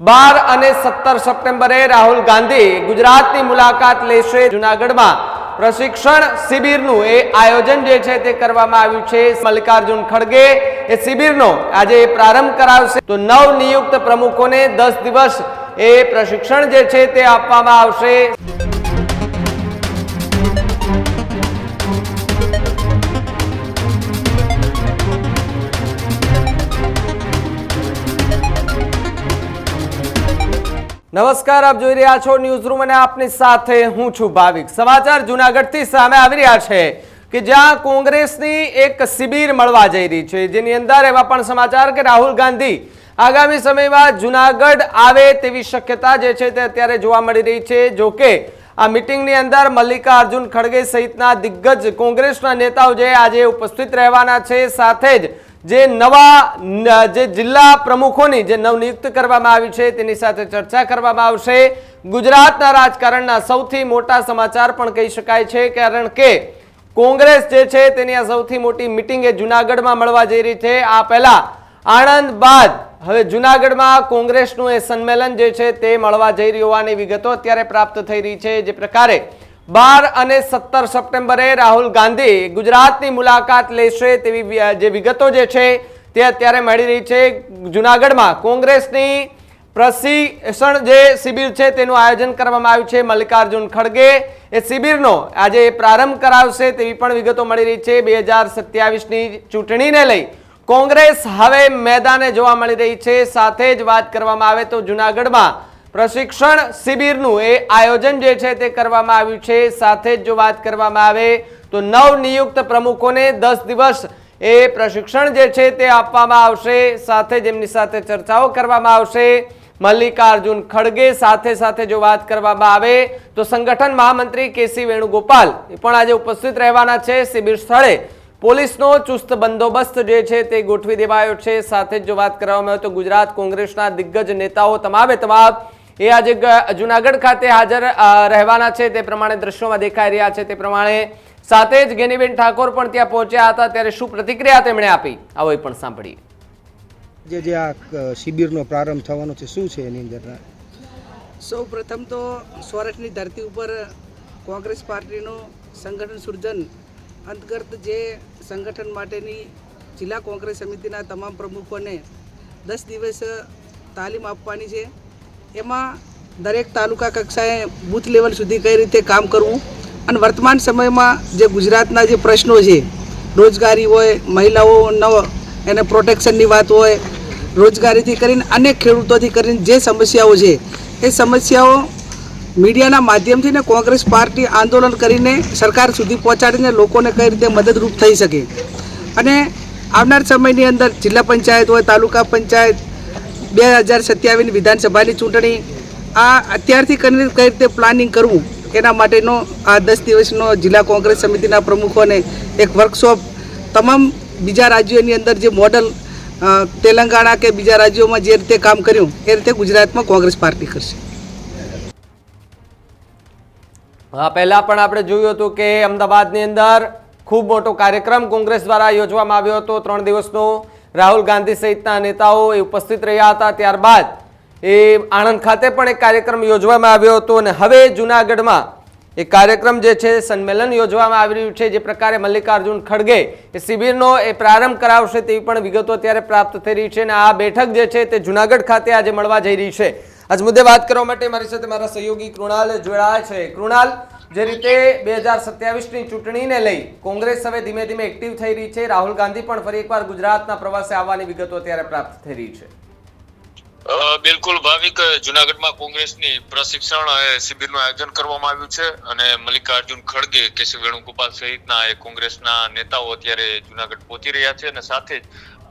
બાર અને સત્તર સપ્ટેમ્બરે રાહુલ ગાંધી ગુજરાતની મુલાકાત લેશે જુનાગઢમાં. પ્રશિક્ષણ શિબિરનું એ આયોજન જે છે તે કરવામાં આવ્યું છે. મલ્લિકાર્જુન ખડગે એ શિબિરનો આજે પ્રારંભ કરાવશે. તો નવ નિયુક્ત પ્રમુખોને દસ દિવસ એ પ્રશિક્ષણ જે છે તે આપવામાં આવશે. નમસ્કાર, આપ જોઈ રહ્યા છો ન્યૂઝ રૂમ અને આપની સાથે હું છું ભાવિક. સમાચાર જુનાગઢથી સામે આવી રહ્યા છે કે જ્યાં કોંગ્રેસની એક શિબિર મળવા જઈ રહી છે. જેની અંદર એવા પણ સમાચાર કે રાહુલ ગાંધી આગામી સમયમાં જુનાગઢ આવે તેવી શક્યતા જે છે તે અત્યારે જોવા મળી રહી છે. જો કે આ મિટિંગની અંદર મલ્લિકાર્જુન ખડગે સહિતના દિગ્ગજ કોંગ્રેસના નેતાઓ જે આજે ઉપસ્થિત રહેવાના છે, સાથે જ જે નવા જે જિલ્લા પ્રમુખોની જે નવનિયુક્ત કરવામાં આવી છે, તેની સાથે ચર્ચા કરવામાં આવશે. ગુજરાતના રાજકારણના સૌથી મોટા સમાચાર પણ કહી શકાય છે, કારણ કે કોંગ્રેસ જે છે, તેની આ સૌથી મોટી મિટિંગ એ જુનાગઢમાં મળવા જઈ રહી છે. આ પહેલા આણંદ બાદ હવે જુનાગઢમાં કોંગ્રેસનું એ સંમેલન જે છે, તે મળવા જઈ રહ્યું હોવાની વિગતો અત્યારે પ્રાપ્ત થઈ રહી છે. જે પ્રકારે બાર અને સત્તર સપ્ટેમ્બરે રાહુલ ગાંધી ગુજરાતની મુલાકાત લેશે તેવી જે વિગતો જે છે તે અત્યારે મળી રહી છે. જુનાગઢમાં કોંગ્રેસની પ્રશિક્ષણ જે શિબિર છે તેનું આયોજન કરવામાં આવ્યું છે. મલ્લિકાર્જુન ખડગે એ શિબિરનો આજે પ્રારંભ કરાવશે તેવી પણ વિગતો મળી રહી છે. બે હજાર સત્યાવીસની ચૂંટણીને લઈ કોંગ્રેસ હવે મેદાને જોવા મળી રહી છે. સાથે જ વાત કરવામાં આવે તો જુનાગઢમાં પ્રશિક્ષણ શિબિરનું એ આયોજન જે છે તે કરવામાં આવ્યું છે. સાથે જ જો વાત કરવામાં આવે તો નવ નિયુક્ત પ્રમુખોને દસ દિવસ એ પ્રશિક્ષણ જે છે તે આપવામાં આવશે. સાથે જ એમની સાથે ચર્ચાઓ કરવામાં આવશે. મલ્લિકાર્જુન ખડગે સાથે સાથે જો વાત કરવામાં આવે તો સંગઠન મહામંત્રી કેસી વેણુગોપાલ એ પણ આજે ઉપસ્થિત રહેવાના છે. શિબિર સ્થળે પોલીસનો ચુસ્ત બંદોબસ્ત જે છે તે ગોઠવી દેવાયો છે. સાથે જ જો વાત કરવામાં આવે તો ગુજરાત કોંગ્રેસના દિગ્ગજ નેતાઓ, તમામે તમામ એ આજે જુનાગઢ ખાતે હાજર રહેવાના છે. તે પ્રમાણે દ્રશ્યોમાં દેખાઈ રહ્યા છે. તે પ્રમાણે સાથે જ ગેનીબેન ઠાકોર પણ ત્યાં પહોંચ્યા હતા. ત્યારે શું પ્રતિક્રિયા તેમણે આપી? આવો પણ સાંભળીએ. જે જે આ શિબિરનો પ્રારંભ થવાનો છે શું છે એની અંદર? સૌ પ્રથમ તો સૌરાષ્ટ્રની ધરતી ઉપર કોંગ્રેસ પાર્ટીનું સંગઠન સૃજન અંતર્ગત જે સંગઠન માટેની જિલ્લા કોંગ્રેસ સમિતિના તમામ પ્રમુખોને દસ દિવસ તાલીમ આપવાની છે. એમાં દરેક તાલુકા કક્ષાએ બૂથ લેવલ સુધી કઈ રીતે કામ કરવું અને વર્તમાન સમયમાં જે ગુજરાતના જે પ્રશ્નો છે, રોજગારી હોય મહિલાઓનો એને પ્રોટેક્શનની વાત હોય, રોજગારીથી કરીને અનેક ખેડૂતોથી કરીને જે સમસ્યાઓ છે, એ સમસ્યાઓ મીડિયાના માધ્યમથી ને કોંગ્રેસ પાર્ટી આંદોલન કરીને સરકાર સુધી પહોંચાડીને લોકોને કઈ રીતે મદદરૂપ થઈ શકે. અને આવનાર સમયની અંદર જિલ્લા પંચાયત હોય, તાલુકા પંચાયત બે હજાર સત્યાવીસની વિધાનસભાની ચૂંટણી આ અત્યારથી કરીને કઈ રીતે પ્લાનિંગ કરવું એના માટેનો આ દસ દિવસનો જિલ્લા કોંગ્રેસ સમિતિના પ્રમુખોને એક વર્કશોપ તમામ બીજા રાજ્યોની અંદર જે મોડલ તેલંગાણા કે બીજા રાજ્યોમાં જે રીતે કામ કર્યું એ રીતે ગુજરાતમાં કોંગ્રેસ પાર્ટી કરશે. આ પહેલાં પણ આપણે જોયું હતું કે અમદાવાદની અંદર ખૂબ મોટો કાર્યક્રમ કોંગ્રેસ દ્વારા યોજવામાં આવ્યો હતો. ત્રણ દિવસનો રાહુલ ગાંધી સહિતના નેતાઓ એ ઉપસ્થિત રહ્યા હતા. ત્યારબાદ એ આણંદ ખાતે પણ એક કાર્યક્રમ યોજવામાં આવ્યો હતો અને હવે જુનાગઢમાં એ કાર્યક્રમ જે છે, સંમેલન યોજવામાં આવી રહ્યું છે, જે પ્રકારે મલ્લિકાર્જુન ખડગે એ શિબિરનો એ પ્રારંભ કરાવશે તેવી પણ વિગતો અત્યારે પ્રાપ્ત થઈ રહી છે અને આ બેઠક જે છે, તે જુનાગઢ ખાતે આજે મળવા જઈ રહી છે. આજ મુદ્દે વાત કરવા માટે મારી સાથે મારા સહયોગી કૃણાલ જોડાયા છે. કૃણાલ જે રીતે બે હજાર સત્યાવીસની ચૂંટણીને લઈ કોંગ્રેસ હવે ધીમે ધીમે એક્ટિવ થઈ રહી છે. રાહુલ ગાંધી પણ ફરી એકવાર ગુજરાતના પ્રવાસે આવવાની વિગતો અત્યારે પ્રાપ્ત થઈ રહી છે. બિલકુલ ભાવિક, જુનાગઢમાં કોંગ્રેસની પ્રશિક્ષણ શિબિરનું આયોજન કરવામાં આવ્યું છે અને મલ્લિકાર્જુન ખડગે, કેશવ વેણુગોપાલ સહિતના એ કોંગ્રેસના નેતાઓ અત્યારે જુનાગઢ પહોંચી રહ્યા છે અને સાથે જ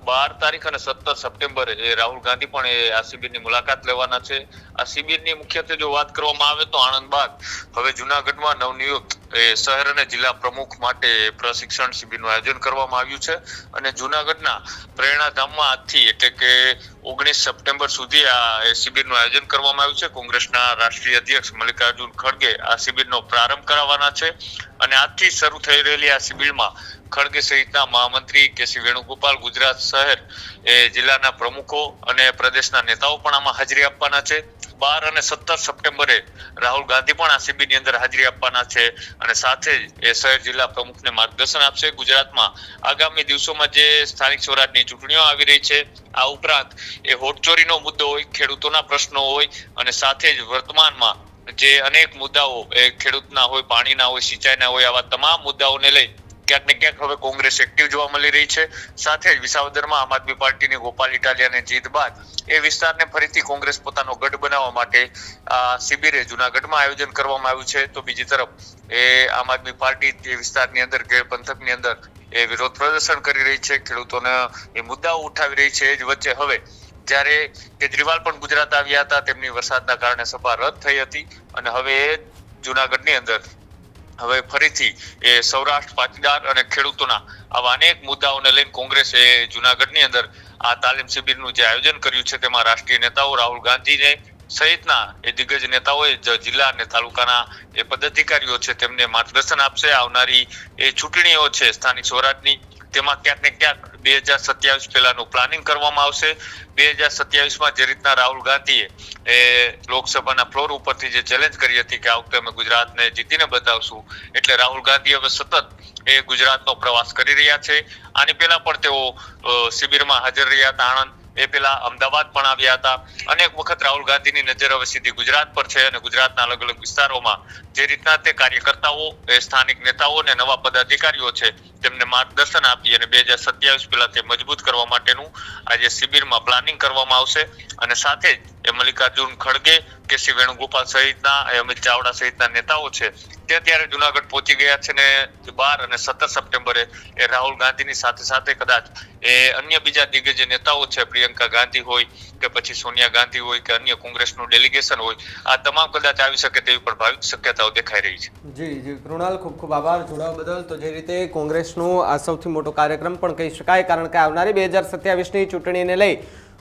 બાર તારીખ અને સત્તર સપ્ટેમ્બરે એ રાહુલ ગાંધી પણ એ આ શિબિરની મુલાકાત લેવાના છે. આ શિબિરની મુખ્યત્વે જો વાત કરવામાં આવે તો આણંદ બાદ. હવે જુનાગઢમાં નવનિયુક્ત એ શહેર અને જિલ્લા પ્રમુખ માટે પ્રશિક્ષણ શિબિરનું આયોજન કરવામાં આવ્યું છે અને જુનાગઢના પ્રેરણાધામમાં આજથી એટલે કે ઓગણીસ સપ્ટેમ્બર સુધી આ શિબિરનું આયોજન કરવામાં આવ્યું છે. કોંગ્રેસના રાષ્ટ્રીય અધ્યક્ષ મલ્લિકાર્જુન ખડગે આ શિબિરનો પ્રારંભ કરાવવાના છે અને આજથી શરૂ થઈ રહેલી આ શિબિરમાં ખડગે સહિતના મહામંત્રી કેસી વેણુગોપાલ ગુજરાત શહેર, એ જિલ્લાના પ્રમુખો અને પ્રદેશના નેતાઓ પણ આમાં હાજરી આપવાના છે. બાર અને સત્તર સપ્ટેમ્બરે રાહુલ ગાંધી પણ આ શિબિરની અંદર હાજરી આપવાના છે અને સાથે જ એ શહેર જિલ્લા પ્રમુખને માર્ગદર્શન આપશે. ગુજરાતમાં આગામી દિવસોમાં જે સ્થાનિક સ્વરાજની ચૂંટણીઓ આવી રહી છે, આ ઉપરાંત એ હોટચોરીનો મુદ્દો હોય, ખેડૂતોના પ્રશ્નો હોય અને સાથે જ વર્તમાનમાં જે અનેક મુદ્દાઓ, એ ખેડૂતના હોય, પાણીના હોય, સિંચાઈના હોય, આવા તમામ મુદ્દાઓને લઈ ક્યાંક ને ક્યાંક હવે કોંગ્રેસ એક્ટિવ જોવા મળી રહી છે. સાથે જ વિસાવદરમાં આમ આદમી પાર્ટીની ગોપાલ ઇટાલિયાને જીત બાદ એ વિસ્તારને ફરીથી કોંગ્રેસ પોતાનો ગઢ બનાવવા માટે આ શિબિરે જુનાગઢમાં આયોજન કરવામાં આવ્યું છે. તો બીજી તરફ એ આમ આદમી પાર્ટી એ વિસ્તારની અંદર, ગેર પંથકની અંદર એ વિરોધ પ્રદર્શન કરી રહી છે. ખેડૂતોને એ મુદ્દાઓ ઉઠાવી રહી છે. એ જ વચ્ચે હવે જ્યારે કેજરીવાલ પણ ગુજરાત આવ્યા હતા, તેમની વરસાદના કારણે સભા રદ થઈ હતી અને હવે જુનાગઢની અંદર હવે ફરીથી એ સૌરાષ્ટ્ર પાટીદાર અને ખેડૂતોના આવા અનેક મુદ્દાઓને લઈને કોંગ્રેસે જુનાગઢની અંદર આ તાલીમ શિબિરનું જે આયોજન કર્યું છે, તેમાં રાષ્ટ્રીય નેતાઓ રાહુલ ગાંધીને સહિતના એ દિગ્ગજ નેતાઓએ જિલ્લા અને તાલુકાના એ પદાધિકારીઓ છે, તેમને માર્ગદર્શન આપશે. આવનારી એ ચૂંટણીઓ છે, સ્થાનિક સ્વરાજની તેમાં ક્યાંક ને ક્યાંક બે હજાર સત્યાવીસ પહેલાનું પ્લાનિંગ કરવામાં આવશે. બે હજાર સત્યાવીસમાં જે રીતના રાહુલ ગાંધીએ એ લોકસભાના ફ્લોર ઉપરથી જે ચેલેન્જ કરી હતી કે આ વખતે અમે ગુજરાતને જીતીને બતાવશું, એટલે રાહુલ ગાંધી હવે સતત એ ગુજરાતનો પ્રવાસ કરી રહ્યા છે. આની પહેલા પણ તેઓ શિબિરમાં હાજર રહ્યા હતા. આણંદ એ પહેલા અમદાવાદ પણ આવ્યા હતા. અનેક વખત રાહુલ ગાંધીની નજર હવે સીધી ગુજરાત પર છે અને ગુજરાતના અલગ અલગ વિસ્તારોમાં જે રીતના તે કાર્યકર્તાઓ સ્થાનિક નેતાઓ અને નવા પદાધિકારીઓ છે તેમને માર્ગદર્શન આપી અને બે હજાર સત્યાવીસ પહેલા તે મજબૂત કરવા માટેનું આજે શિબિરમાં પ્લાનિંગ કરવામાં આવશે. અને સાથે જ એ મલ્લિકાર્જુન ખડગે કેસી વેણુગોપાલ સહિતના અમિત ચાવડા સહિતના નેતાઓ છે. તે અત્યારે જુનાગઢ પહોંચી ગયા છે ને બાર અને સત્તર સપ્ટેમ્બરે એ રાહુલ ગાંધીની સાથે સાથે કદાચ એ અન્ય બીજા દિગ્ગજ નેતાઓ છે, પ્રિયંકા ગાંધી હોય, કે પછી સોનિયા ગાંધી હોય, કે અન્ય કોંગ્રેસનું ડેલિગેશન હોય, આ તમામ કદાચ આવી શકે તેવી પણ ભાવિક શક્યતાઓ દેખાઈ રહી છે. જી જી, કૃણાલ, ખૂબ ખૂબ આભાર જોડાવા બદલ. તો જે રીતે કોંગ્રેસનો આ સૌથી મોટો કાર્યક્રમ પણ કહી શકાય, કારણ કે આવનારી બે હજાર સત્યાવીસની ચૂંટણીને લઈ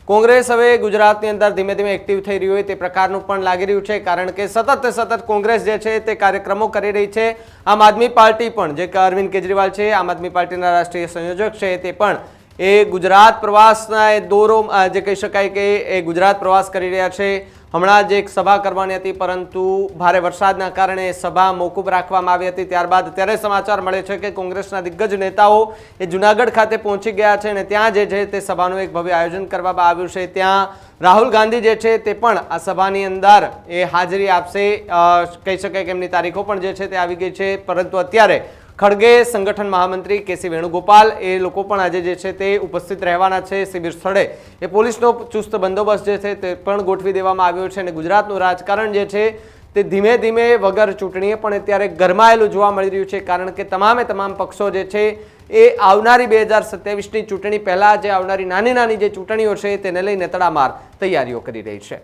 કોંગ્રેસ હવે ગુજરાતની અંદર ધીમે ધીમે એક્ટિવ થઈ રહ્યું હોય તે પ્રકારનું પણ લાગી રહ્યું છે, કારણ કે સતત સતત કોંગ્રેસ જે છે તે કાર્યક્રમો કરી રહી છે. આમ આદમી પાર્ટી પણ, જે અરવિંદ કેજરીવાલ છે, આમ આદમી પાર્ટીના રાષ્ટ્રીય સંયોજક છે તે પણ, એ ગુજરાત પ્રવાસના એ દોરો જે કહી શકાય કે એ ગુજરાત પ્રવાસ કરી રહ્યા છે. હમણાં જ એક સભા કરવાની હતી, પરંતુ ભારે વરસાદના કારણે સભા મોકૂફ રાખવામાં આવી હતી. ત્યારબાદ અત્યારે સમાચાર મળે છે કે કોંગ્રેસના દિગ્ગજ નેતાઓ એ જુનાગઢ ખાતે પહોંચી ગયા છે અને ત્યાં જે છે તે સભાનું એક ભવ્ય આયોજન કરવામાં આવ્યું છે. ત્યાં રાહુલ ગાંધી જે છે તે પણ આ સભાની અંદર એ હાજરી આપશે. કહી શકાય કે એમની તારીખો પણ જે છે તે આવી ગઈ છે, પરંતુ અત્યારે ખડગે સંગઠન મહામંત્રી કેસી વેણુગોપાલ એ લોકો પણ આજે જે છે તે ઉપસ્થિત રહેવાના છે. શિબિર સ્થળે એ પોલીસનો ચુસ્ત બંદોબસ્ત જે છે તે પણ ગોઠવી દેવામાં આવ્યો છે અને ગુજરાતનું રાજકારણ જે છે તે ધીમે ધીમે વગર ચૂંટણીએ પણ અત્યારે ગરમાયેલું જોવા મળી રહ્યું છે. કારણ કે તમામે તમામ પક્ષો જે છે એ આવનારી બે હજાર સત્યાવીસની ચૂંટણી પહેલાં જે આવનારી નાની નાની જે ચૂંટણીઓ છે તેને લઈને તડામાર તૈયારીઓ કરી રહી છે.